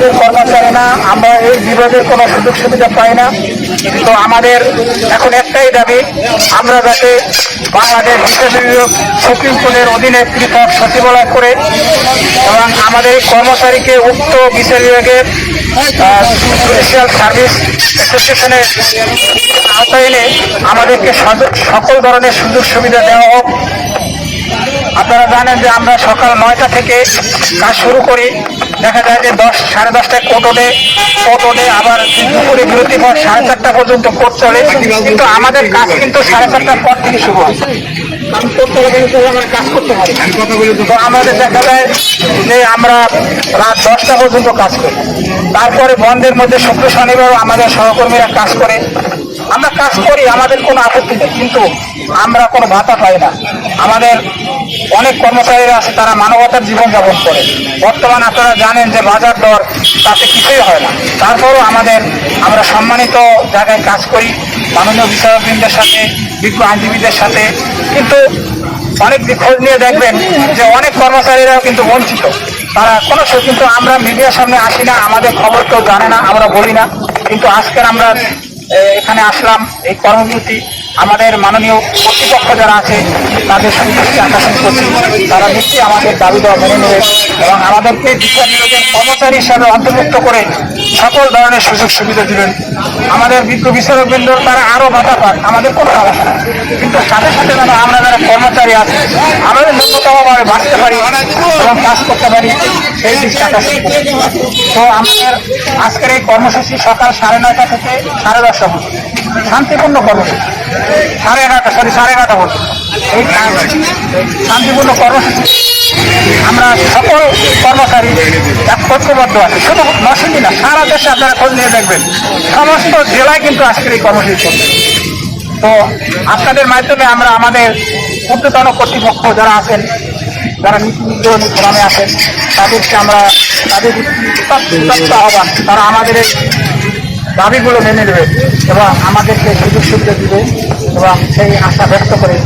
বিভাগের না, আমরা এই বিভাগের কোনো সুযোগ সুবিধা পাই না। তো আমাদের এখন একটাই দাবি, আমরা যাতে বাংলাদেশ বিভাগ সুপ্রিম কোর্টের অধীনে পৃথক সচিবালয় করে এবং আমাদের কর্মচারীকে উক্ত বিচার বিভাগের জুডিশিয়াল সার্ভিস অ্যাসোসিয়েশনের আওতায় এনে আমাদেরকে সকল ধরনের সুযোগ সুবিধা দেওয়া হোক। জানেন যে আমরা সকাল নয়টা থেকে কাজ শুরু করি। দেখা যায় যে দশ, সাড়ে দশটায় কোর্ট ওঠে। কোর্ট ওঠে, আবার দুপুরে বিরতি পর সাড়ে চারটা পর্যন্ত কোর্ট চলে। কিন্তু আমাদের কাজ কিন্তু সাড়ে চারটার পর থেকে শুরু হয়। তো আমাদের দেখা যায় যে আমরা রাত দশটা পর্যন্ত কাজ করি। তারপরে বন্ধের মধ্যে শুক্র, শনিবারও আমাদের সহকর্মীরা কাজ করে। আমরা কাজ করি, আমাদের কোনো আপত্তি নেই। কিন্তু আমরা কোনো ভাতা পাই না। আমাদের অনেক কর্মচারীরা আছে, তারা মানবতার জীবনযাপন করে। বর্তমান আপনারা জানেন যে বাজার দর তাতে কিছুই হয় না। তারপরও আমাদের, আমরা সম্মানিত জায়গায় কাজ করি, মাননীয় বিচারকবৃন্দের সাথে, বিজ্ঞ আইনজীবীদের সাথে। কিন্তু অনেক খোঁজ নিয়ে দেখবেন যে অনেক কর্মচারীরাও কিন্তু বঞ্চিত। তারা কোনো কিন্তু আমরা মিডিয়ার সামনে আসি না, আমাদের খবর কেউ জানে না, আমরা বলি না। কিন্তু আজকের আমরা এখানে আসলাম, এই কর্মসূচি আমাদের মাননীয় কর্তৃপক্ষ যারা আছে, তাদের সন্তুষ্টি আকর্ষণ করছি তারা নিশ্চয়ই আমাদের দাবি দেওয়া মেনে নেবে এবং আমাদেরকে বিচার বিভাগের কর্মচারী হিসাবে অন্তর্ভুক্ত করে সকল ধরনের সুযোগ সুবিধা দিবেন। আমাদের বিজ্ঞ বিচারকবৃন্দ, তারা আরও ভাতা পান আমাদের কোনো সমস্যা কিন্তু সাথে সাথে যেন আমরা যারা কর্মচারী আছি, আমাদের ন্যূনতমভাবে বাঁচতে পারি এবং কাজ করতে পারি, সেই দিকটা তো আমাদের আজকের এই কর্মসূচি সকাল সাড়ে নয়টা থেকে সাড়ে দশটা পর্যন্ত। শান্তিপূর্ণ কর্মসূচি। সাড়ে এগারোটা সরি সাড়ে এগারোটা পর্যন্ত। এই শান্তিপূর্ণ কর্মসূচি। আমরা সকল কর্মচারী ঐক্যবদ্ধ আছে। শুধু নরসিংদী না, সারা দেশে আপনারা খোঁজ নিয়ে দেখবেন। সমস্ত জেলায় কিন্তু আজকের এই কর্মসূচি চলছে। তো আপনাদের মাধ্যমে আমরা আমাদের ঊর্ধ্বতন কর্তৃপক্ষ যারা আছেন, যারা নীতি নির্ধারণী ফোরামে আছেন, তাদেরকে আমরা তাদের আহ্বান, তারা আমাদের এই দাবিগুলো মেনে নেবে এবং আমাদেরকে সুযোগ সুবিধা দিবে এবং সেই আশা ব্যক্ত করে